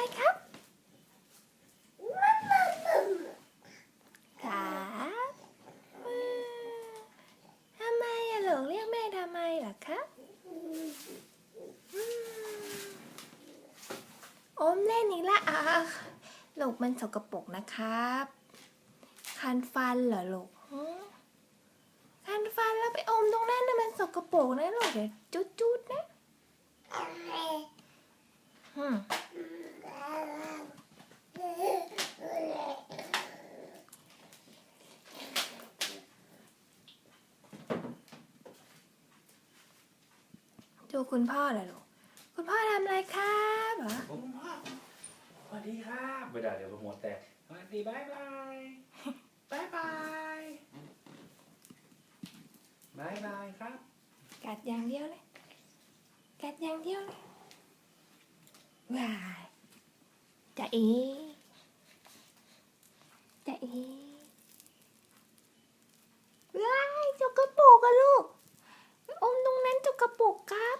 อะไรครับครับทำไมอะหลงเรียกแม่ทำไมล่ะครับอมเล่นอีกละอะหลกมันสกปรกนะครับ คันฟันเหรอหลกคันฟันแล้วไปอมตรงนั้นนะมันสกปรกนะหลกเดี๋ยวจุ๊จุ ดูคุณพ่อเหรอลูกคุณพ่อทำอะไรครับเหรอผมพ่อสวัสดีครับไม่ได้เดี๋ยวโปรโมทแต่สวัสดีบายบายบายบายบายบายครับ กัดอย่างเดียวเลย กัดอย่างเดียวเลยว้ายจะเอจะเอว้ายจกกระปุกอะลูกไปอมตรงนั้นจกกระปุกครับ